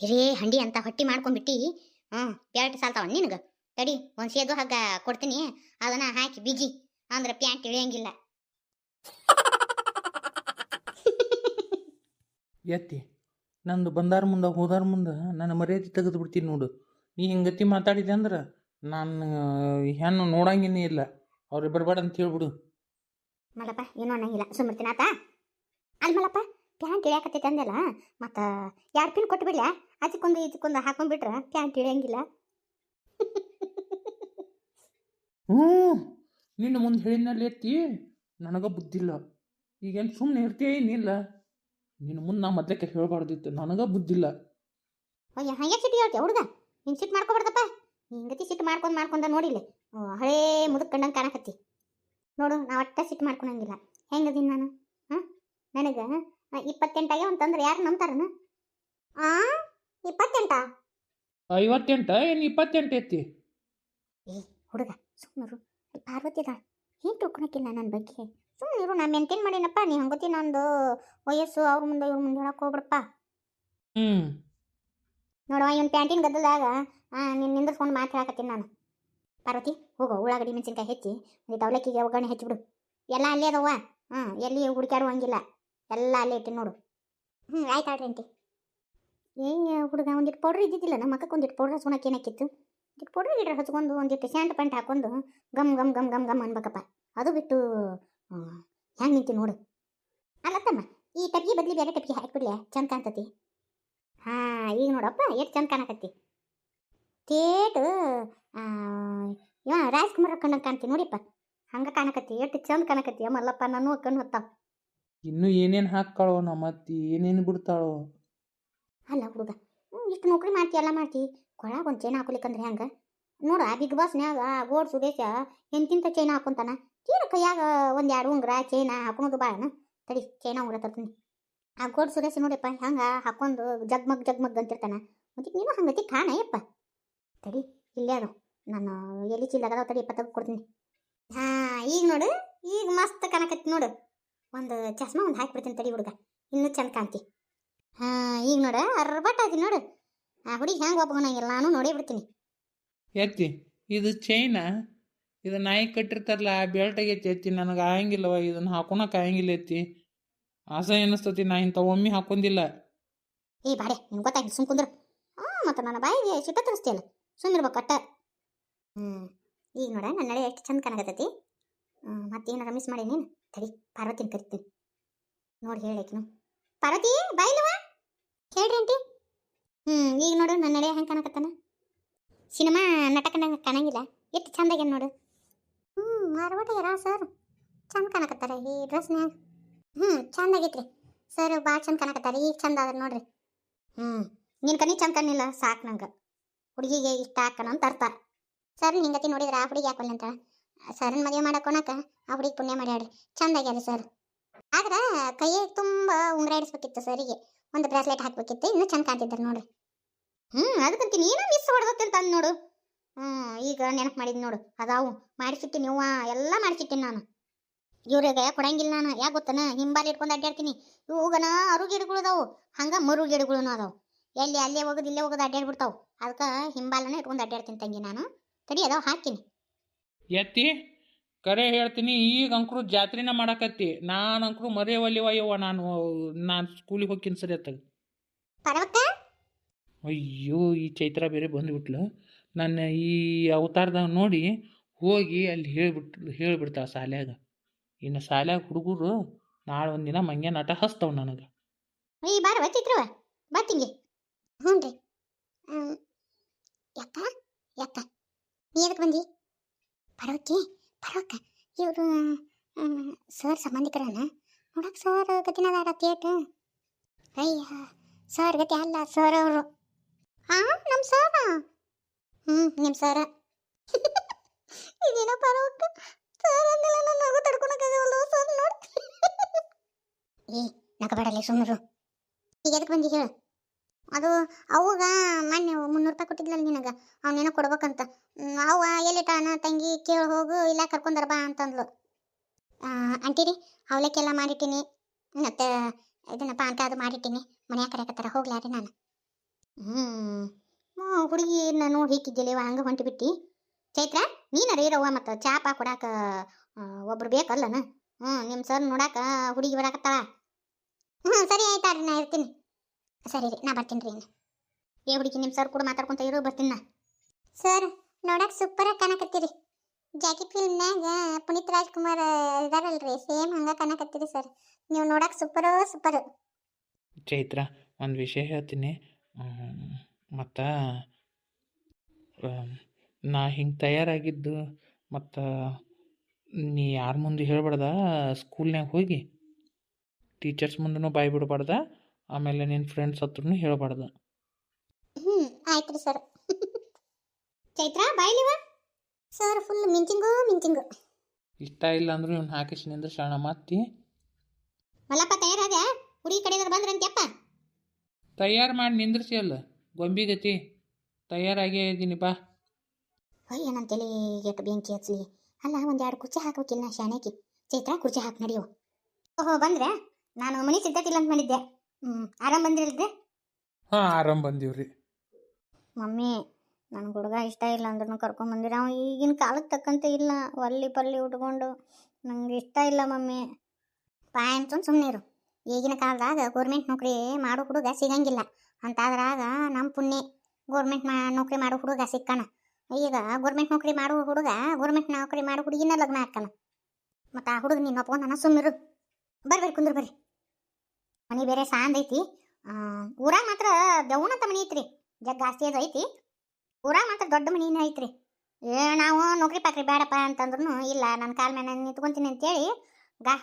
ಹಿರೇ ಹಂಡಿ ಅಂತ ಹೊಟ್ಟಿ ಮಾಡ್ಕೊಂಡ್ಬಿಟ್ಟಿ ಹ್ಞೂ ಪ್ಯಾಂಟ್ ಸಾಲ್ತಾವ ನಿನಗೆ? ತಡಿ ಒಂದು ಸೇದು ಹಗ್ಗ ಕೊಡ್ತೀನಿ ಅದನ್ನ ಹಾಕಿ ಬಿಗಿ ಅಂದ್ರೆ ಪ್ಯಾಂಟ್ ಇಳಿಯಂಗಿಲ್ಲ. ಎತ್ತಿ ನಂದು ಬಂದಾರ ಮುಂದೆ ಹೋದಾರ ಮುಂದೆ ನನ್ನ ಮರ್ಯಾದೆ ತೆಗೆದು ಬಿಡ್ತೀನಿ ನೋಡು. ನೀ ಹಿಂಗತಿ ಮಾತಾಡಿದೆ ಅಂದ್ರೆ ನಾನು ಹೆಣ್ಣು ನೋಡಂಗೇನೇ ಇಲ್ಲ. ಅವ್ರಿಗೆ ಬರಬೇಡ ಅಂತ ಹೇಳ್ಬಿಡು. ಮಲಪ್ಪ ಏನೋ ಅನ್ನಂಗಿಲ್ಲ. ಸುಮ್ಮರ್ತೀನಿ ಆತ? ಅಲ್ಲಿ ಮಲ್ಲಪ್ಪ. ಪ್ಯಾಂಟ್ ಇಳಿಯಾಕತ್ತೈತೆ ಅಂದಲ್ಲ ಮತ್ತು ಎರಡು ಪಿನ್ ಕೊಟ್ಟು ಬಿಡ್ಲ ಅದಕ್ಕೊಂದು ಇದಕ್ಕೊಂದು ಹಾಕೊಂಡ್ಬಿಟ್ರೆ ಪ್ಯಾಂಟ್ ಇಳಿಯಂಗಿಲ್ಲ. ಹ್ಞೂ ನಿನ್ನ ಮುಂದೆ ಹೇಳಿದ್ನಲ್ಲಿ ಎತ್ತಿ ನನಗೆ ಬುದ್ಧಿಲ್ಲ ಈಗೇನು ಸುಮ್ಮನೆ ಇರ್ತೀಯ ಏನಿಲ್ಲ ನಿನ್ನ ಮುಂದೆ ನಾ ಮೊದಲಕ್ಕೆ ಹೇಳಬಾರ್ದಿತ್ತು. ನನಗೆ ಬುದ್ಧಿಲ್ಲ ಅಯ್ಯ ಹಂಗೆ ಸಿಟ್ಟು ಹೇಳ್ತೀಯ ಹುಡುಗ? ಹಿಂಗೆ ಸಿಟ್ಟು ಮಾಡ್ಕೊಬಾರ್ದಪ್ಪ ಹಿಂಗತಿ ಸಿಟ್ಟು ಮಾಡ್ಕೊಂಡು ಮಾಡ್ಕೊಂಡ ನೋಡಿಲ್ಲ. ಹಳೇ ಮುದುಕ್ ಕಂಡಂಗೆ ಕಾಣಕತ್ತಿ. ನೋಡು ನಾ ಒಟ್ಟ ಸಿಟ್ಟು ಮಾಡ್ಕೊಳಂಗಿಲ್ಲ. ಹೆಂಗದೀನಿ ನಾನು? ಹಾಂ? ನನಗೆ ಇಪ್ಪತ್ತೆಂಟಾಗೆ ಅಂತಂದ್ರೆ ಯಾರು ನಂಬ್ತಾರನ? ಆ? ಇಪ್ಪತ್ತೆಂಟಾ? ಐವತ್ತೆಂಟ ಏನು ಇಪ್ಪತ್ತೆಂಟು ಎತ್ತಿ ಹುಡುಗ ಸುಮ್ಮರು ಪಾರ್ವತಿ ಅದ ಏನು ತಿಳ್ಕೊಳಕ್ಕಿಲ್ಲ ನನ್ನ ಬಗ್ಗೆ? ಸುಮ್ಮನೆ ಇರು ನಾ ಮೇಂಟೈನ್ ಮಾಡೀನಪ್ಪ ನೀ ಹಂಗತಿ ನಂದು ವಯಸ್ಸು ಅವ್ರ ಮುಂದೆ ಇವ್ರ ಮುಂದೆ ಹೇಳಕ್ಕೆ ಹೋಗ್ಬಿಡಪ್ಪ. ಹ್ಞೂ ನೋಡುವ ಇವನ್ ಪ್ಯಾಂಟಿನ ಗದ್ದಲ್ದಾಗ ನಿನ್ನ ನಿಂದ್ರಸ್ಕೊಂಡು ಮಾತು ಹೇಳಕತ್ತೀನಿ ನಾನು. ಪಾರ್ವತಿ ಹೋಗೋ ಉಳ್ಳಾಗಡ್ಡಿ ಮೆಣಸಿನ್ಕಾಯಿ ಹೆಚ್ಚಿ ಒಂದು ಅವಲಕ್ಕಿಗೆ ಒಗ್ಗರಣೆ ಹಚ್ಚಿಬಿಡು ಎಲ್ಲ ಅಲ್ಲೇ ಅದವ್ವ. ಹ್ಞೂ ಎಲ್ಲಿ ಹುಡುಕ್ಯಾಡುವಂಗಿಲ್ಲ. ಎಲ್ಲ ಅಲ್ಲೇ ಇಟ್ಟು ನೋಡು. ಹ್ಞೂ ಆಯ್ತು ಆಡ್ರಿ ಅಂಟಿ ಏನು ಹುಡುಗ ಒಂದಿಟ್ಟು ಪೌಡ್ರ್ ಇದ್ದಿದ್ದಿಲ್ಲ, ನಮ್ಮ ಮಕ್ಕಕ್ಕೆ ಒಂದಿಟ್ಟು ಪೌಡ್ರ್ ಹಚ್ಕೊಳಕ್ಕೆ ಏನಾಕಿತ್ತು? ಒಂದಿಟ್ಟು ಪೌಡ್ರ್ ಗಿಡ್ರ್ ಹಚ್ಕೊಂಡು ಒಂದಿಟ್ಟು ಸ್ಯಾಂಡ್ ಪ್ಯಾಂಟ್ ಹಾಕೊಂಡು, ಗಮ್ ಗಮ್ ಗಮ್ ಗಮ್ ಅನ್ಬೇಕಪ್ಪ. ಅದು ಬಿಟ್ಟು ಹೆಂಗೆ ನಿಂತಿ ನೋಡು. ಅಲ್ಲತ್ತಮ್ಮ ಈ ಟಪ್ಗಿ ಬದ್ಲಿ ಬೇರೆ ಟಪ್ಗಿ ಹಾಕ್ಬಿಡ್ಲೆ ಚಂದ ಕಾಣ್ತತಿ. ಹಾಂ, ಈಗ ನೋಡಪ್ಪ, ಎಷ್ಟು ಚಂದ ಕಾಣಕತ್ತಿ. ತೇಟ್ ಇವ ರಾಜ್ಕುಮಾರ್ ಕಣ್ಣು ಕಾಣ್ತಿ ನೋಡಿಪ್ಪ. ಹಂಗೆ ಕಾಣಕತ್ತಿ, ಎಷ್ಟು ಚಂದ ಕಾಣಕತ್ತಿ ಮಲ್ಲಪ್ಪ ನಾನು ಕಣ್ಣು ಹೊತ್ತಾವ. ಇನ್ನೂ ಏನೇನು ಹಾಕ್ಕಾಳೋ ನಮ್ಮ ಅತ್ತಿ, ಏನೇನು ಬಿಡ್ತಾಳೋ. ಅಲ್ಲ ಹುಡುಗ ಇಷ್ಟು ನೌಕರಿ ಮಾಡ್ತಿ, ಎಲ್ಲ ಮಾಡ್ತಿ. ಕೊಳಗ ಒಂದು ಚೈನ್ ಹಾಕೊಲಿಕ್ಕಂದ್ರೆ ಹೆಂಗೆ? ನೋಡ ಬಿಗ್ ಬಾಸ್ನ್ಯಾಗ ಗೋಡ್ ಸುದೇಶ ಎಂತಿಂತ ಚೈನ್ ಹಾಕೊಂತಾನ? ತೀರ ಕೈಯಾಗ ಒಂದು ಎರಡು ಉಂಗ್ರ ಚೈನ ಹಾಕೊಳೋದು ಬಾಳನ ತಡಿ ಚೈನ ಉಂಗ್ರ ತರ್ತೀನಿ. ಆ ಗೋಡ್ ಸುದೇಶ ನೋಡಿಪ್ಪ, ಹೆಂಗ ಹಾಕೊಂಡು ಜಗ್ಮಗ್ ಜಗ್ಮಗ್ ಅಂತಿರ್ತಾನ. ಮತ್ತೆ ನೀನು ಹಂಗತಿ ಕಾಣ, ಯಪ್ಪ. ತಡಿ, ಇಲ್ಲೇ ಅದು ನಾನು ಎಲ್ಲಿ ಚೀಲದಾಗ ತಡಿ ಇಪ್ಪತ್ತಾಗ ಕೊಡ್ತೀನಿ. ಹಾಂ, ಈಗ ನೋಡು, ಈಗ ಮಸ್ತ್ ಕಾಣಕತ್ತಿ ನೋಡು. ಒಂದು ಚಸ್ಮಾ ಒಂದು ಹಾಕಿಬಿಡ್ತೀನಿ ತಡಿ ಹುಡುಗ. ಇನ್ನೂ ಚಂದ ಕಾಂತಿ ಹಾಂ ಈಗ ನೋಡ ಅರ್ಬಟ್ ಆಗಿ ನೋಡು. ಆ ಹುಡುಗಿ ಹೆಂಗೆ ಒಪ್ಕೊಂಡಂಗಿಲ್ಲ ನಾನು ನೋಡೇ ಬಿಡ್ತೀನಿ. ಎತ್ತಿ ಇದು ಚೈನ ಇದು ನಾಯಿ ಕಟ್ಟಿರ್ತಾರಲ್ಲ ಆ ಬೆಲ್ಟ್ ಆಗೈತಿ ಎತ್ತಿ ನನಗೆ ಆಗಂಗಿಲ್ಲವ ಇದನ್ನು ಹಾಕೊಳಕ್ಕೆ ಆಗಂಗಿಲ್ಲ ಎತ್ತಿ. ಆಸೆ ಅನ್ನಿಸ್ತತಿ ನಾ ಇಂಥ ಒಮ್ಮೆ ಹಾಕೊಂಡಿಲ್ಲ. ಏ ಬಾಡೆ ನಿಮ್ಗೆ ಗೊತ್ತಾಗಿಲ್ಲ ಸುಮ್ ಕುಂದ್ರು. ಹಾಂ ಮತ್ತು ನನ್ನ ಬಾಯಿಗೆ ಸಿಟ್ಟ ತರಿಸ್ತೀಯಲ್ಲ ಸುಮ್ಮಿರ್ಬೇಕು ಅಟ್ಟ ಹ್ಞೂ ಈಗ ನೋಡ ನನ್ನ ನಡೆ ಎಷ್ಟು ಚಂದ ಕಾಣಕತ್ತೈತಿ. ಮತ್ತೇನಾರ ಮಿಸ್ ಮಾಡಿ ನೀನು? ತಡಿ ಪಾರ್ವತಿನ ಕರಿತೀನಿ ನೋಡಿ ಹೇಳಕಿನು ಪಾರ್ವತಿ ಬಾಯಿಲವ ಹೇಳ್ರಿ ಅಂಟಿ ಹ್ಞೂ ಈಗ ನೋಡು ನನ್ನ ನಡೆ ಹೆಂಗೆ ಕಾಣಕತ್ತಾನ. ಸಿನಿಮಾ ನಟಕಂಡಂಗೆ ಕಾಣಂಗಿಲ್ಲ. ಎಷ್ಟು ಚಂದಾಗ್ಯಾನ ನೋಡು. ಹ್ಞೂ ಮಾರ್ವಾಟಿಗಾರ ಸರ್? ಚಂದ ಕಾಣಕತ್ತಾರ ಈ ಡ್ರೆಸ್ನ್ಯಾಗ. ಹ್ಞೂ ಚಂದಾಗೈತ್ರಿ. ಸರ್ ಭಾಳ ಚಂದ ಕಾಣಕತ್ತಾರ. ಈಗ ಚಂದ ಅದ ನೋಡ್ರಿ. ಹ್ಞೂ ನಿನ್ನ ಕನಿ ಚಂದ ಕಣ್ಣಿಲ್ಲ ಸಾಕು ನಂಗೆ. ಹುಡುಗಿಗೆ ಇಷ್ಟ ಹಾಕೋಣ ಅಂತ ಅರ್ಥ. ಸರ್ ಹಿಂಗತಿ ನೋಡಿದ್ರೆ ಆ ಹುಡುಗಿ ಹಾಕೊಳ್ಳಿ ಅಂತ ಸರ್ನ ಮದುವೆ ಮಾಡಕ್ಕೋಣಕ ಆ ಹುಡುಗಿ ಪುಣ್ಯ ಮಾಡ್ಯಾಡ್ರಿ ಚಂದ ಆಗ್ಯಾರ ಸರ್. ಆದ್ರೆ ಕೈಯಾಗ ತುಂಬ ಉಂಗ್ರ ಇಡಿಸ್ಬೇಕಿತ್ತು ಸರಿಗೆ ಒಂದು ಬ್ರಾಸ್ಲೆಟ್ ಹಾಕ್ಬೇಕಿತ್ತು, ಇನ್ನೂ ಚಂದ ಕಾಣ್ತಿದ್ದಾರೆ ನೋಡ್ರಿ. ಹ್ಞೂ ಅದಕ್ಕಂತೀನಿ ಏನೋ ಮಿಸ್ ಹೊಡೆದಂತ ನೋಡು. ಹ್ಞೂ ಈಗ ನೆನಪು ಮಾಡಿದ್ ನೋಡು. ಅದಾವು. ಮಾಡಿಸಿಟ್ಟಿನಿ ಹೂವ ಎಲ್ಲ ಮಾಡಿಸಿಟ್ಟಿನಿ ನಾನು. ಇವ್ರಿಗೆ ಕೊಡಂಗಿಲ್ಲ ನಾನು. ಯಾಕೆ ಗೊತ್ತಾನ? ಹಿಂಬಾಲಿ ಇಟ್ಕೊಂಡು ಅಡ್ಡಾಡ್ತೀನಿ ಇವುಗನ ಅರು ಗಿಡಗಳು ಅದಾವು. ಹಂಗ ಮರು ಗಿಡಗಳೂ ಅದಾವು. ಎಲ್ಲಿ, ಅಲ್ಲೇ ಹೋಗೋದು, ಇಲ್ಲೇ ಹೋಗೋದು ಅಡ್ಡಾಡ್ಬಿಡ್ತಾವು ಅದಕ್ಕೆ ಹಿಂಬಾಲನ ಇಟ್ಕೊಂಡು ಅಡ್ಡಾಡ್ತೀನಿ ತಂಗಿ ನಾನು. ತಡಿ, ಅದಾವ, ಹಾಕ್ತೀನಿ. ಎತ್ತಿ ಕರೆ ಹೇಳ್ತೀನಿ ಈಗ ಅಂಕರು ಜಾತ್ರೆನ ಮಾಡಕತ್ತಿ. ನಾನು ಅಂಕರು ಮರೆಯವಲ್ಲಿವ ಯವ್ವ ನಾನು ನಾನು ಸ್ಕೂಲಿಗೆ ಹೋಗ್ತೀನಿ ಸರಿ ಅತ್ತಾಗ. ಅಯ್ಯೋ ಈ ಚೈತ್ರ ಬೇರೆ ಬಂದುಬಿಟ್ಲು. ನನ್ನ ಈ ಅವತಾರದಾಗ ನೋಡಿ ಹೋಗಿ ಅಲ್ಲಿ ಹೇಳ್ಬಿಟ್ಟು ಹೇಳ್ಬಿಡ್ತಾವ ಶಾಲ್ಯಾಗ ಇನ್ನು ಶಾಲ್ಯಾಗ ಹುಡುಗರು ನಾಳೆ ಒಂದಿನ ಮಂಗೆ ನಾಟ ಹಸ್ತಾವ ನನಗೆ. ಈ ಬಾರ ಬತ್ತಿಂಗೆ ಹ್ಞೂ ರೀ ಯಕ್ಕ ಯಕ್ಕ ನೀ ಎದಕ್ಕೆ ಬಂದಿ? ಪರವಕ್ಕೆ ಪರೋಕೆ ಇವರು ಸರ್ ಸಂಬಂಧಿಕರನ್ನ ನೋಡಕ್ಕೆ ಸರ್ ಗತಿನದಾರ ಥಿಯೇಟ್ ಅಯ್ಯ, ಸರ್ ಗತಿ ಅಲ್ಲ, ಸರ್ ಅವರು. ಹಾ ನಮ್ಮ ಸರ ಹ್ಞೂ ನಿಮ್ಮ ಸರ. ಇದೇನೋ ಪರೋಕ ಸರ್ ಅಂದಿಲ್ಲ ನನ್ನ ನಗು ತಡ್ಕೊಳಕ್ಕಾಗಲ್ಲ ಸರ್ ನೋಡಿ. ಏ ನಗಬೇಡಲ್ಲ ಸುಮ್ಮರು ಈಗ ಎದಕ್ಕೆ ಬಂದಿ ಹೇಳು? ಅದು, ಅವಾಗ ಮೊನ್ನೆ ಮುನ್ನೂರು ರೂಪಾಯಿ ಕೊಟ್ಟಿದ್ಲಲ್ಲ ನಿನಗೆ ಅವನೇನೋ ಕೊಡ್ಬೇಕಂತ ಹ್ಮ್, ಎಲ್ಲಿಟ್ಟಾನ ತಂಗಿ ಕೇಳಿ ಹೋಗು, ಇಲ್ಲ ಕರ್ಕೊಂಡರ ಬಾ ಅಂತಂದ್ಲು. ಅಂತೀರಿ ಅವಲಕ್ಕೆಲ್ಲ ಮಾಡಿಟ್ಟಿನಿ. ಮತ್ತು ಇದನ್ನ ಪಾನ್ಕ ಅದು ಮಾಡಿಟ್ಟಿನಿ. ಮನ್ಯಾಗ ಕರೆಯಕತ್ತಾರ ಹೋಗ್ಲಾರಿ ನಾನು. ಹ್ಞೂ ಹುಡುಗಿನ ನೋಡಿ ಹಿಕ್ಕಿದ್ದಿಲ್ಲವ ಹಂಗೆ ಹೊಂಟಿ ಬಿಟ್ಟಿ. ಚೈತ್ರ ನೀನರ ಇರವ್ವ ಮತ್ತು ಚಾಪ ಕೊಡಾಕ ಒಬ್ರು ಬೇಕಲ್ಲನ ಹ್ಞೂ ನಿಮ್ಮ ಸರ್ ನೋಡಾಕ ಹುಡುಗಿ ಬರಾಕತ್ತಾಳ. ಹ್ಞೂ ಸರಿ ಆಯ್ತಾಡ್ರಿ ನಾ ಇರ್ತೀನಿ. ಸರಿ ರೀ, ನಾ ಬರ್ತೀನಿ ರೀ ಏ ಹುಡುಗಿ ನಿಮ್ಮ ಸರ್ ಕೂಡ ಮಾತಾಡ್ಕೊಂತ ಇರೋ, ಬರ್ತೀನಿ ನಾ. ಸರ್ ನೋಡಕ್ ಸೂಪರ್ ಆಗಿ ಕಾಣಕತ್ತೀರಿ. ಜಾಕಿ ಫಿಲ್ಮ್ನಾಗ ಪುನೀತ್ ರಾಜ್ಕುಮಾರ್ ಇದಾರಲ್ರಿ ಸೇಮ್ ಹಂಗ ಕಾಣಕತ್ತೀರಿ ಸರ್ ನೀವು ನೋಡಕ್ ಸೂಪರ್ ಸೂಪರ್ ಚೈತ್ರ ಒಂದು ವಿಷಯ ಹೇಳ್ತೀನಿ. ಮತ್ತು ನಾ ಹಿಂಗೆ ತಯಾರಾಗಿದ್ದು ಮತ್ತು ನೀ ಯಾರ ಮುಂದೆ ಹೇಳ್ಬಾರ್ದ ಸ್ಕೂಲ್ನಾಗ ಹೋಗಿ. ಟೀಚರ್ಸ್ ಮುಂದೂ ಬಾಯ್ ಬಿಡಬಾರ್ದ ಆಮೇಲೆ ನಿನ್ನ ಫ್ರೆಂಡ್ಸ್ ಹತ್ರನೂ ಹೇಳ್ಬಾರ್ದು. ಹ್ಞೂ ಆಯ್ತು ರೀ ಸರ್ ಚೈತ್ರ ಬಾಯ್ಲಿವ ಸರ್ ಫುಲ್ ಮಿಂಚಿಂಗು ಮಿಂಚಿಂಗು. ಇಷ್ಟ ಇಲ್ಲ ಅಂದ್ರೆ ಇವ್ನು ಹಾಕಿಸಿ ನಿಂದ್ರೆ ಶಾಣ ಮಾತಿ ಮಲ್ಲಪ್ಪ ತಯಾರಾದ ಹುಡುಗಿ ಕಡೆದವ್ರು ಬಂದ್ರಂತ್ಯಪ್ಪ ತಯಾರು ಮಾಡಿ ನಿಂದ್ರಿಸಿ ಅಲ್ಲ. ಗೊಂಬಿಗತಿ. ತಯಾರಾಗೇ ಇದ್ದೀನಿ ಬಾ. ಅಯ್ಯ ನನ್ನ ತಲೆಗೆ ಬೆಂಕಿ ಹಚ್ಚಲಿ. ಅಲ್ಲ ಒಂದೆರಡು ಕುರ್ಚಿ ಹಾಕಬೇಕಿಲ್ಲ ಶಾಣೆಕಿ ಚೈತ್ರ ಕುರ್ಚಿ ಹಾಕಿ ನಡಿಯೋ. ಓಹೋ ಬಂದ್ರೆ? ನಾನು ಮನೆ ಸಿಗ್ತತಿಲ್ಲ ಅಂತ ಮಾಡಿದ್ದೆ. ಹ್ಞೂ ಆರಾಮ್ ಬಂದಿರಲ್ರಿ ಹಾಂ ಆರಾಮ್ ಬಂದೀವ್ರಿ. ಮಮ್ಮಿ ನನ್ನ ಹುಡುಗ ಇಷ್ಟ ಇಲ್ಲ ಅಂದ್ರೂ ಕರ್ಕೊಂಬಂದಿರ ಅವ ಈಗಿನ ಕಾಲಕ್ಕೆ ತಕ್ಕಂತೆ ಇಲ್ಲ. ಒಲ್ಲಿ ಪಲ್ಲಿ ಉಟ್ಕೊಂಡು ನಂಗೆ ಇಷ್ಟ ಇಲ್ಲ ಮಮ್ಮಿ. ಪಾಯ ಅಂತಂದು ಸುಮ್ಮನೆ ಇರು. ಈಗಿನ ಕಾಲದಾಗ ಗೌರ್ಮೆಂಟ್ ನೌಕರಿ ಮಾಡೋ ಹುಡುಗ ಸಿಗಂಗಿಲ್ಲ. ಅಂತಾದ್ರಾಗ ನಮ್ಮ ಪುಣ್ಯ ಗೋರ್ಮೆಂಟ್ ಮಾ ನೌಕರಿ ಮಾಡೋ ಹುಡುಗ ಸಿಕ್ಕಾನ. ಈಗ ಗೌರ್ಮೆಂಟ್ ನೌಕರಿ ಮಾಡೋ ಹುಡುಗ ಗೌರ್ಮೆಂಟ್ ನೌಕರಿ ಮಾಡೋ ಹುಡುಗಿನ ಲಗ್ನ ಹಾಕಣ ಮತ್ತು ಆ ಹುಡುಗ ನೀನು ಒಪ್ಕೊಂಡನ ಸುಮ್ಮಿರು ಬರ್ರಿ ಕುಂದ್ರು ಬರ್ರಿ. ಮನೆ ಬೇರೆ ಸಾಂದ್ ಐತಿ. ಊರಾಗ ಮಾತ್ರ ದೌಣಂತ ಮನೆ ಐತ್ರಿ. ಜಗ್ ಜಾಸ್ತಿ ಅದು ಐತಿ. ಊರಾಗ ಮಾತ್ರ ದೊಡ್ಡ ಮನಿನ ಐತ್ರಿ. ಏ, ನಾವು ನೌಕರಿ ಪಾಕ್ರಿ ಬೇಡಪ್ಪ ಅಂತಂದ್ರೂ ಇಲ್ಲ ನನ್ನ ಕಾಲ ಮೇಲೆ ನಿಂತ್ಕೊಂತೀನಿ ಅಂತೇಳಿ, ಗಾ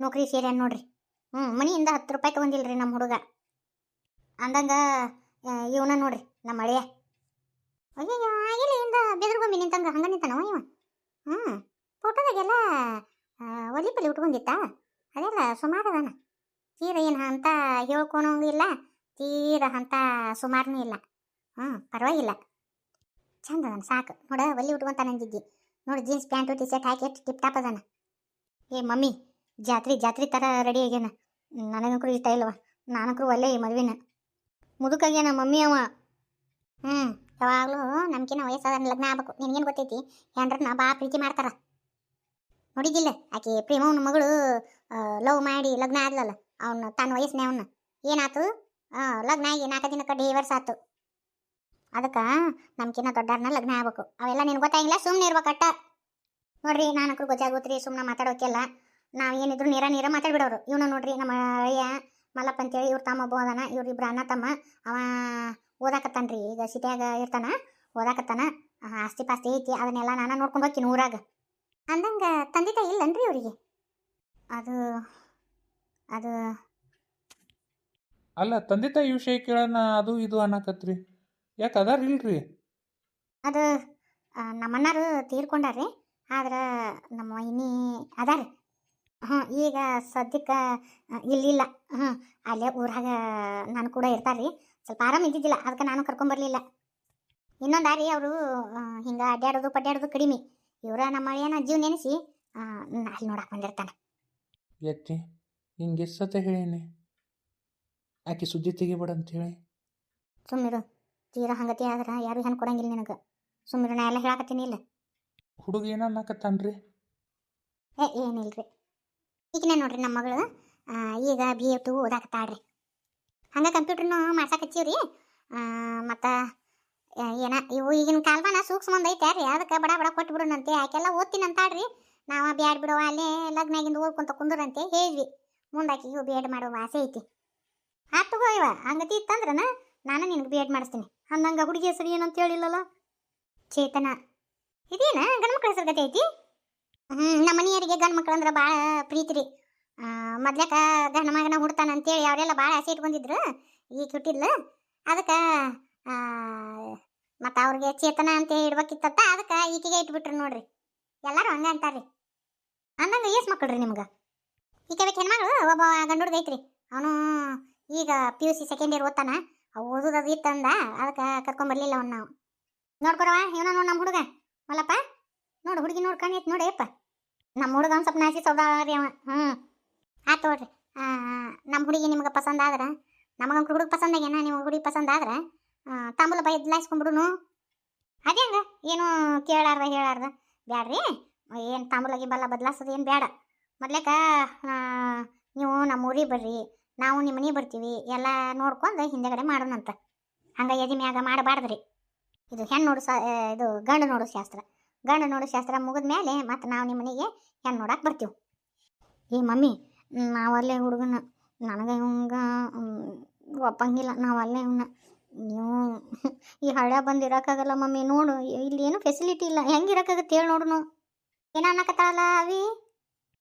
ನೌಕರಿ ಸೇರ್ಯಾನ ನೋಡ್ರಿ. ಹ್ಞೂ ಮನಿಯಿಂದ ಹತ್ತು ರೂಪಾಯಿ ತೊಗೊಂಡಿಲ್ರಿ ನಮ್ಮ ಹುಡುಗ. ಅಂದಂಗ ಇವನ ನೋಡ್ರಿ ನಮ್ಮ ಅಳಿಯ ಅಯ್ಯಯ್ಯೋ ಆಗಿಲ್ಲ ಇಂದ ಬೆದರ್ಗೊಂಬಿ ನಿಂತಂಗ ಹಂಗ ನಿಂತಾನವ ಇವ? ಹ್ಞೂ ಫೋಟೋದಾಗೆಲ್ಲ ಒಲಿ ಪಲಿ ಉಟ್ಕೊಂಡಿತ್ತ? ಅದೆಲ್ಲ ಸುಮಾರು ಅದಾನ. ತೀರ ಏನು ಅಂತ ಹೇಳ್ಕೊಳಂಗಿಲ್ಲ ತೀರ ಅಂತ ಸುಮಾರನೂ ಇಲ್ಲ. ಹ್ಞೂ ಪರವಾಗಿಲ್ಲ. ಚಂದ ಅದನ್, ಸಾಕು. ನೋಡ, ಒಲ್ಲಿ ಉಟ್ಕೊಂತ ನಂಜಿದ್ದಿ ನೋಡಿ ಜೀನ್ಸ್ ಪ್ಯಾಂಟು ಟಿ ಶರ್ಟ್ ಹಾಕಿ ಎಷ್ಟು ಟಿಪ್ ಟಾಪ್ ಅದಾನ. ಏ, ಮಮ್ಮಿ, ಜಾತ್ರೆ ಜಾತ್ರೆ ಥರ ರೆಡಿ ಆಗ್ಯಾನ. ನನಗಂಕರು ಇಷ್ಟ ಇಲ್ಲವ ನಾನಂಕರು ಒಲ್ಲೆ ಈ ಮದ್ವಿನ. ಮುದುಕಾಗ್ಯಾನ ಮಮ್ಮಿ ಅವ. ಹ್ಞೂ ಯಾವಾಗಲೂ ನಮ್ಕಿನ ವಯಸ್ಸಾದ ಲಗ್ನ ಆಗ್ಬೇಕು. ನಿನಗೇನು ಗೊತ್ತೈತಿ? ಹೆಂಡ್ರನ್ನ ಭಾಳ ಪ್ರೀತಿ ಮಾಡ್ತಾರ. ನೋಡಿದ್ದಿಲ್ಲ? ಆಕೆ ಪ್ರೇಮವನ ಮಗಳು ಲವ್ ಮಾಡಿ ಲಗ್ನ ಆದ್ಲಲ್ಲ. ಅವನು ತನ್ನ ವಯಸ್ಸಿನ ಅವನ್ನ ಏನಾತು? ಲಗ್ನ ಆಗಿ ನಾಲ್ಕು ದಿನಕ್ಕೆ ಡೇವರ್ಸ್ ಆತು. ಅದಕ್ಕೆ ನಮ್ಕಿನ್ನ ದೊಡ್ಡವ್ರನ್ನ ಲಗ್ನ ಆಗ್ಬೇಕು. ಅವೆಲ್ಲ ನಿನ್ಗೆ ಗೊತ್ತಾಗಿಲ್ಲ ಸುಮ್ಮನೆ ಇರ್ಬೇಕಟ್ಟ ನೋಡ್ರಿ ನಾನಂಕರು ಗೊತ್ತಾಗೋತ್ರಿ ಸುಮ್ಮನೆ ಮಾತಾಡೋಕೆಲ್ಲ. ನಾವು ಏನಿದ್ರು ನೀರ ನೀರ ಮಾತಾಡ್ಬಿಡೋರು. ಇವನು ನೋಡ್ರಿ, ನಮ್ಮ ಅಯ್ಯ ಮಲ್ಲಪ್ಪ ಅಂತೇಳಿ ಇವ್ರ ತಮ್ಮ ಅದಾನ. ಇವ್ರಿಬ್ರು ಅಣ್ಣ ತಮ್ಮ. ಅವ ಓದಾಕತ್ತಾನ್ರಿ. ಈಗ ಸಿಟಿಯಾಗ ಇರ್ತಾನ. ಓದಾಕತ್ತಾನ. ಆಸ್ತಿ ಪಾಸ್ತಿ ಐತಿ. ಅದನ್ನೆಲ್ಲ ನಾನು ನೋಡ್ಕೊಂಡು ಹೋಗ್ತೀನಿ ಊರಾಗ. ಅಂದಂಗ ತಂದೆ ತಾಯಿ ಇಲ್ಲನ್ರಿ ಅವರಿಗೆ? ಅದು ಅದು ಅಲ್ಲ, ತಂದೆ ತಾಯಿ ವಿಷಯ ಕೇಳೋಣ, ಅದು ಇದು ಅನ್ನಕತ್ರಿ. ಯಾಕೆ ಅದಾರ ಇಲ್ರಿ? ಅದು ನಮ್ಮ ಅಣ್ಣಾರು ತೀರ್ಕೊಂಡಾರ್ರಿ ಆದ್ರೆ ನಮ್ಮ ವೈನಿ ಅದಾರ. ಹ್ಞೂ ಈಗ ಸದ್ಯಕ್ಕೆ ಇಲ್ಲಿಲ್ಲ. ಹ್ಞೂ ಅಲ್ಲೇ ಊರಾಗ ನಾನು ಕೂಡ ಇರ್ತಾರ್ರಿ. ಸ್ವಲ್ಪ ಆರಾಮ ಇದ್ದಿದ್ದಿಲ್ಲ ಅದಕ್ಕೆ ನಾನು ಕರ್ಕೊಂಬರ್ಲಿಲ್ಲ ಇನ್ನೊಂದು ಇನ್ನೊಂದಾರಿ ಅವರು ಹಿಂಗೆ ಅಡ್ಡಾಡೋದು ಪಡ್ಡಾಡೋದು ಕಡಿಮೆ. ಇವರ ನಮ್ಮ ಅಳಿಯನ ಜೀವ ನೆನೆಸಿ ಅಲ್ಲಿ ನೋಡಕ್ಕೆ ಬಂದಿರ್ತಾನೆ. ಯಾಕೆ ಹಿಂಗೆ ಸತ್ಯ ಸತ ಹೇಳೇನೆ? ಆಕೆ ಸುದ್ದಿ ತೆಗಿಬೇಡ ಅಂತ ಹೇಳಿ. ಸುಮ್ಮಿರು ತೀರಾ ಹಂಗತಿ ಆದ್ರೆ ಯಾರು ಹೆಣ್ಣು ಕೊಡಂಗಿಲ್ಲ ನಿನಗೆ. ಸುಮ್ಮನೆ ನಾ ಎಲ್ಲ ಹೇಳಕತ್ತೀನಿ ಇಲ್ಲ. ಹುಡುಗ ಏನ ಅನ್ನಕತ್ತಾನ್ರಿ? ಏ ಏನಿಲ್ರಿ ಈಗಿನ ನೋಡ್ರಿ ನಮ್ಮ ಮಗಳು ಆ, ಈಗ ಬಿ ಎ ಟು ಓದಾಕತ್ತಾಳ್ರಿ. ಹಂಗೆ ಕಂಪ್ಯೂಟರ್ನು ರೀ ಮತ್ತು ಏನ ಇವು ಈಗಿನ ಕಾಲ್ಮಾನ ಸೂಕ್ಷ್ಮ ಒಂದು ಐತೆ ರೀ ಅದಕ್ಕೆ ಬಡ ಬಡ ಕೊಟ್ಟು ಬಿಡೋಣಂತೆ. ಆಕೆಲ್ಲ ಓದ್ತೀನಿ ಅಂತಾಳ್ರಿ ನಾವು ಬ್ಯಾಡ್ ಬಿಡೋ ಅಲ್ಲೇ ಲಗ್ನಾಗಿಂದ ಓದ್ಕೊಂತ ಕುಂದ್ರಂತೆ ಹೇಳಿದ್ವಿ ಮುಂದೆ ಇವು ಬಿ ಎಡ್ ಮಾಡೋ ಆಸೆ ಐತಿ. ಆತು ಇವ ಹಂಗತಿ ಇತ್ತಂದ್ರನ ನಾನು ನಿನಗೆ ಬಿ ಎಡ್ ಮಾಡಿಸ್ತೀನಿ. ಅಂದಂಗೆ ಹುಡುಗಿ ಹೆಸರು ಏನಂತ ಹೇಳಿಲ್ಲಲ್ಲ? ಚೇತನ. ಇದೇನ? ಗಂಡ್ಮಕ್ಳ ಹೆಸರು ಗತಿ ಐತಿ? ಹ್ಞೂ ನಮ್ಮ ಮನೆಯವರಿಗೆ ಗಂಡು ಮಕ್ಳು ಅಂದ್ರೆ ಭಾಳ ಪ್ರೀತಿ ರೀ. ಮೊದ್ಲಕ ಗಂಡ ಮಗನ ಹುಡ್ತಾನ ಅಂತೇಳಿ ಅವರೆಲ್ಲ ಭಾಳ ಆಸೆ ಇಟ್ಕೊಂಡಿದ್ರು. ಈಗ ಹುಟ್ಟಿದ್ಲು. ಅದಕ್ಕೆ ಮತ್ತು ಅವ್ರಿಗೆ ಚೇತನ ಅಂತ ಇಡ್ಬೇಕಿತ್ತತ್ತ ಅದಕ್ಕೆ ಈಕೆಗೆ ಇಟ್ಬಿಟ್ರು ನೋಡ್ರಿ. ಎಲ್ಲರೂ ಹಂಗ ಅಂತಾರ್ರಿ. ಅಂದಂಗೆ ಎಷ್ಟು ಮಕ್ಕಳು ರೀ ನಿಮ್ಗೆ? ಈಕೆ ಬೇಕು ಹೆಣ್ಮಗಳು? ಒಬ್ಬ ಗಂಡು ಹುಡ್ಗ ಐತ್ರಿ. ಅವನು ಈಗ P U C second year ಓದ್ತಾನ. ಓದೋದು ಅದು ಇತ್ತಂದ ಅದಕ್ಕೆ ಕರ್ಕೊಂಬರ್ಲಿಲ್ಲ ಅವ್ನು ನಾವು. ನೋಡ್ಕೊರವ ಇವನ ನೋಡು ನಮ್ಮ ಹುಡುಗ. ಅಲ್ಲಪ್ಪ ನೋಡು ಹುಡುಗಿ ನೋಡಿ ಕಣ್ಣೈತಿ ನೋಡಿ ಅಪ್ಪ ನಮ್ಮ ಹುಡುಗ ಒಂದು ಸ್ವಲ್ಪ ನಾಸಿ ರೀ ಅವ. ಹ್ಞೂ ಆಯ್ತು ನೋಡ್ರಿ ನಮ್ಮ ಹುಡುಗಿ ನಿಮ್ಗೆ ಪಸಂದ ಆದ್ರೆ ನಮಗಂಕ್ರು ಹುಡುಗ ಪಸಂದ ಆಗ್ಯಾನ ನೀವು ಹುಡುಗಿ ಪಸಂದ ಆದ್ರೆ ತಾಂಬೂಲ ಬೈ ಇದ್ಲಾಯಿಸ್ಕೊಂಡ್ಬಿಡುನು. ಅದೇ ಹಂಗ? ಏನು ಕೇಳಾರ್ದ, ಹೇಳಾರ್ದ. ಬ್ಯಾಡ್ರಿ. ಏನು ತಾಂಬೂಲಾಗಿ ಬಲ್ಲ ಬದಲಾಸೋದು ಏನು ಬೇಡ ಮೊದ್ಲೇಕ ನೀವು ನಮ್ಮ ಊರಿಗೆ ಬರ್ರಿ. ನಾವು ನಿಮ್ಮ ಮನೆಗೆ ಬರ್ತೀವಿ, ಎಲ್ಲ ನೋಡ್ಕೊಂಡು ಹಿಂದೆಗಡೆ ಮಾಡೋಣಂತ. ಹಂಗೆ ಎದಿ ಮ್ಯಾಗ ಮಾಡಬಾರ್ದ್ರಿ. ಇದು ಹೆಣ್ಣು ನೋಡು ಸಾ ಇದು ಗಂಡು ನೋಡು ಶಾಸ್ತ್ರ. ಗಂಡು ನೋಡು ಶಾಸ್ತ್ರ ಮುಗಿದ ಮೇಲೆ ಮತ್ತೆ ನಾವು ನಿಮ್ಮ ಮನೆಗೆ ಹೆಣ್ಣು ನೋಡಕ್ಕೆ ಬರ್ತೀವಿ. ಏ, ಮಮ್ಮಿ ನಾವಲ್ಲೇ ಹುಡುಗನ, ನನಗೆ ಇವಂಗ ಒಪ್ಪಂಗಿಲ್ಲ ನಾವಲ್ಲೇ ಇವನ್ನ ನೀವು ಈ ಹಳ್ಳ ಬಂದು ಇರೋಕ್ಕಾಗಲ್ಲ ಮಮ್ಮಿ, ನೋಡು, ಇಲ್ಲಿ ಏನು ಫೆಸಿಲಿಟಿ ಇಲ್ಲ. ಹೆಂಗೆ ಇರೋಕ್ಕಾಗತ್ತೆ ಹೇಳಿ ನೋಡು ಏನೋ ಅನ್ನಕತ್ತಾಳಲ್ಲ ಅವಿ?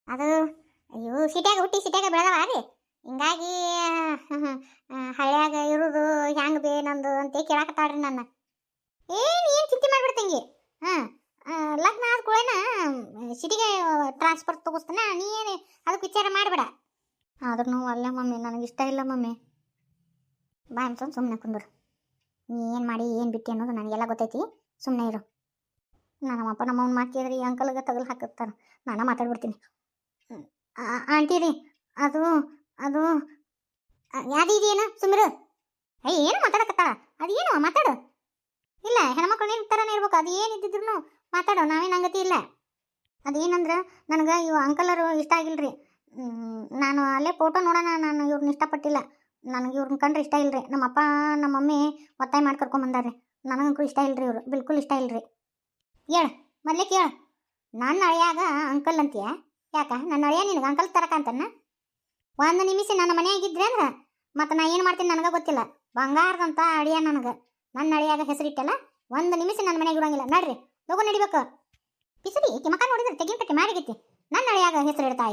ಅದು, ಅಯ್ಯೋ, ಸಿಟಿಯಾಗ ಹುಟ್ಟಿ ಸಿಟಿಯಾಗ ಬೆಳೆದವ ರೀ. ಹಿಂಗಾಗಿ ಹಳ್ಯಾಗ ಇರೋದು ಹೆಂಗೆ ಬೇ ನಂದು ಅಂತ ಕೇಳಾಕತ್ತಾಳ್ರಿ ನನ್ನ. ಏನು ಏನು ಚಿಂತೆ ಮಾಡ್ಬಿಡ್ತಂಗಿ ಹಾಂ ಲಗ್ನ ಆದ ಕೂಡೇನ ಸಿಟಿಗೆ ಟ್ರಾನ್ಸ್ಫರ್ ತಗೋಸ್ತಾನ, ನೀ ಏನು ಅದಕ್ಕೆ ವಿಚಾರ ಮಾಡಬೇಡ. ಆದ್ರೂ ಅಲ್ಲ ಮಮ್ಮಿ, ನನಗೆ ಇಷ್ಟ ಇಲ್ಲ ಮಮ್ಮಿ. ಬಾ ಅನ್ಸೊಂದು ಸುಮ್ಮನೆ ಕುಂದ್ರು. ನೀ ಏನು ಮಾಡಿ, ಏನು ಬಿಟ್ಟಿ ಅನ್ನೋದು ನನಗೆಲ್ಲ ಗೊತ್ತೈತಿ. ಸುಮ್ಮನೆ ಇರು. ನಮ್ಮಪ್ಪ ನಮ್ಮ ಅವ್ನು ಈ ಅಂಕಲ್ಗೆ ತಗಲು ಹಾಕಿರ್ತಾರೆ ನಾನು ಮಾತಾಡ್ಬಿಡ್ತೀನಿ. ಆಂಟಿ ರೀ, ಅದು ಅದು ಯಾವ್ದು ಇದೆಯೇನು ಅಯ್ಯ ಏನು ಮಾತಾಡಕತ್ತಾಳ? ಅದು ಏನು? ಮಾತಾಡು. ಇಲ್ಲ, ಹೆಣ್ಮಕ್ಳು ಏನು ಥರನೇ ಇರ್ಬೇಕು? ಅದು ಏನು ಇದ್ದಿದ್ರು ಮಾತಾಡೋ. ನಾವೇನು ಅಂಗತಿ ಇಲ್ಲ. ಅದೇನಂದ್ರೆ ನನಗೆ ಇವ ಅಂಕಲರು ಇಷ್ಟ ಆಗಿಲ್ರಿ. ನಾನು ಅಲ್ಲೇ ಫೋಟೋ ನೋಡೋಣ, ನಾನು ಇವ್ರನ್ನ ಇಷ್ಟಪಟ್ಟಿಲ್ಲ. ನನಗೆ ಇವ್ರನ್ನ ಕಂಡ್ರೆ ಇಷ್ಟ ಇಲ್ರಿ. ರೀ ನಮ್ಮ ಮಮ್ಮಿ ಒತ್ತಾಯ ಮಾಡಿ ಕರ್ಕೊಂಬಂದಾರ್ರಿ ನನಗಂತೂ ಇಷ್ಟ ಇಲ್ರಿ ಇವರು. ಬಿಲ್ಕುಲ್ ಇಷ್ಟ ಇಲ್ರಿ. ಹೇಳು, ಮೊದಲೇ ಕೇಳು. ನನ್ನ ಅಳಿಯಾಗ ಅಂಕಲ್ ಅಂತೀಯ? ಯಾಕ? ನನ್ನ ಅಳಿಯ ನಿನಗೆ ಅಂಕಲ್ ತರಕಂತನ್ನ ಒಂದು ನಿಮಿಷ ನನ್ನ ಮನೆಯಾಗಿದ್ರೆ ಅಂದ್ರೆ ಮತ್ತೆ ನಾ ಏನು ಮಾಡ್ತೀನಿ ನನಗೆ ಗೊತ್ತಿಲ್ಲ. ಬಂಗಾರದಂತ ಅಡಿಯ ನನಗೆ. ನನ್ನ ಅಡಿಯಾಗ ಹೆಸರಿಟ್ಟಲ್ಲ, ಒಂದು ನಿಮಿಷ ನನ್ನ ಮನೆಗೆ ಇಡಂಗಿಲ್ಲ ನಡ್ರಿ, ಹೋಗು ನಡಿಬೇಕು. ಪಿಸಡಿ ಈಕೆ ಮಕ ನೋಡಿದ್ರೆ ತೆಗಿನ ಮಾಡಿಗಿತ್ತಿ ನನ್ನ ಅಳಿಯಾಗ ಹೆಸರು ಇಡ್ತಾ